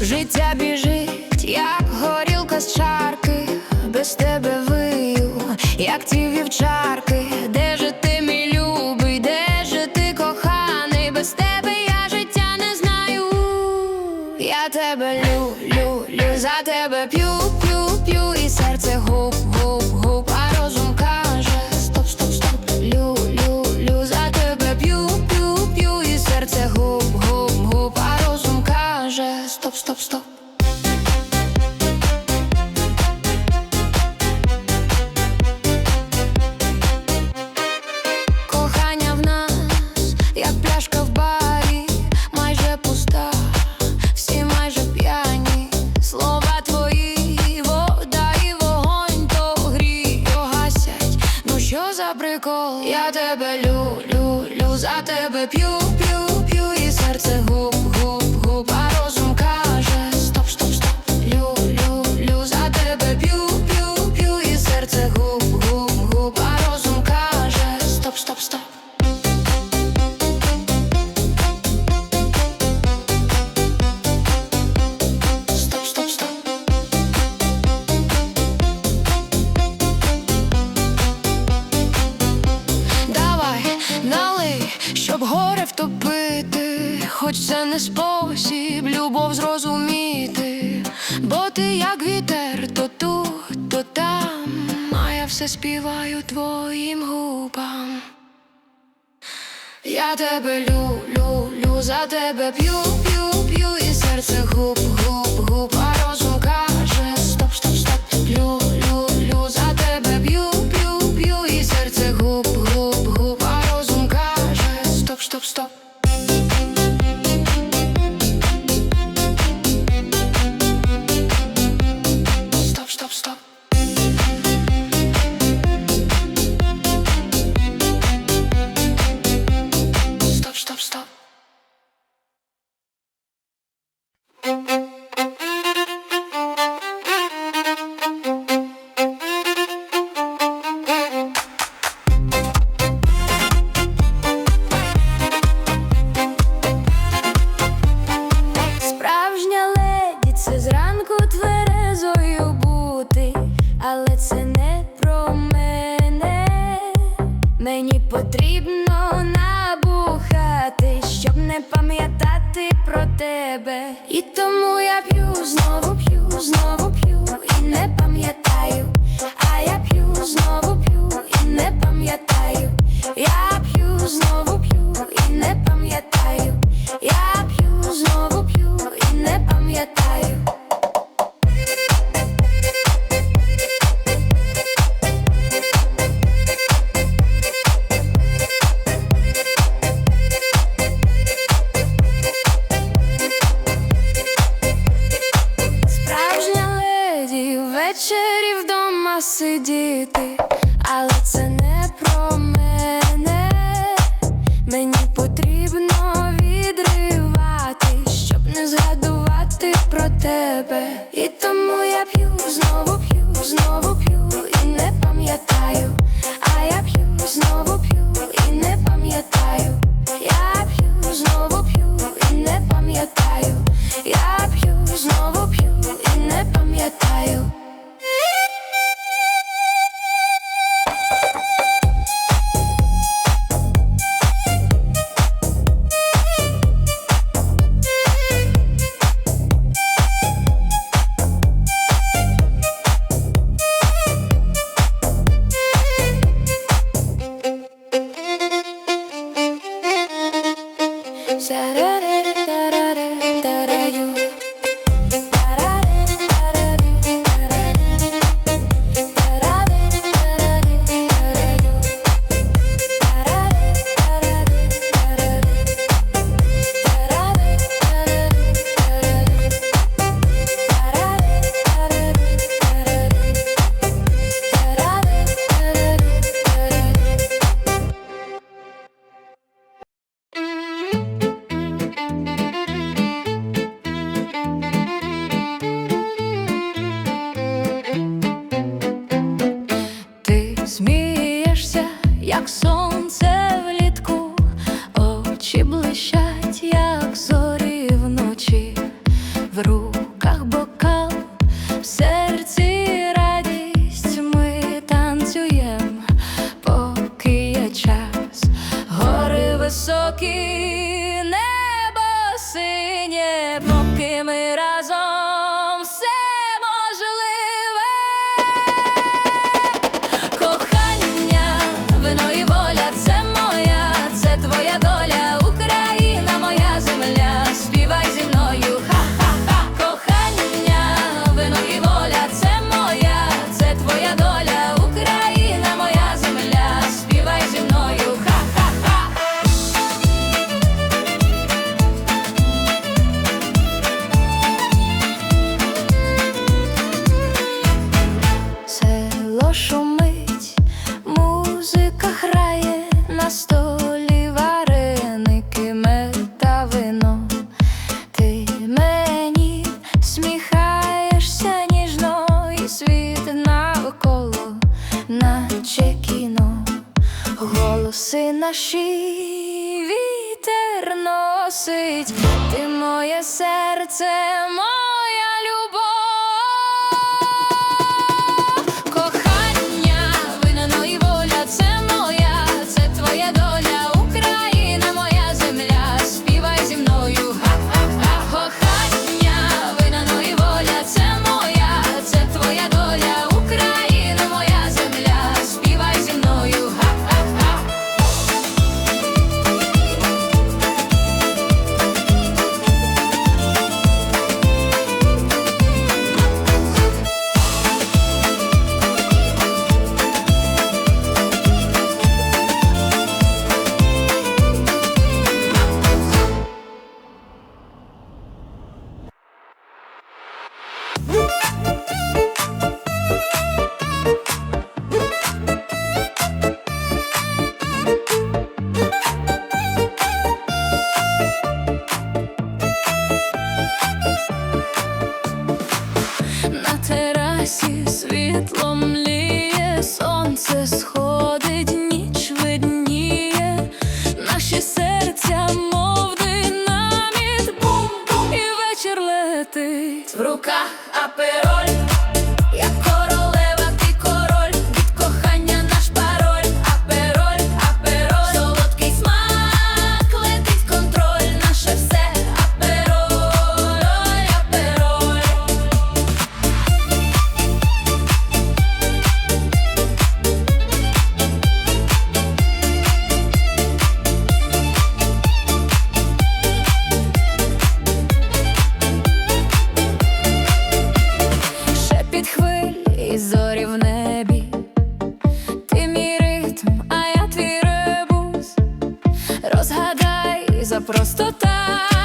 Життя біжить, як горілка з чарки, без тебе вию, як ті вівчарки, де же ти, мій любий, де же ти коханий, без тебе я життя не знаю. Я тебе люблю, лю, за тебе п'ю, п'ю, п'ю, і серце губ, губ. a pure втопити, хоч це не спосіб, любов зрозуміти, бо ти як вітер, то тут, то там, а я все співаю твоїм губам. Я тебе люблю, лю, за тебе п'ю, п'ю, п'ю, і серце губ, губ, губ. і тому я. сидіти, але це не про мене. Мені потрібно відривати, щоб не згадувати про тебе. серцем. сходить, ніч видніє, наші серця, мов динаміт, і вечір летить в руках. просто так.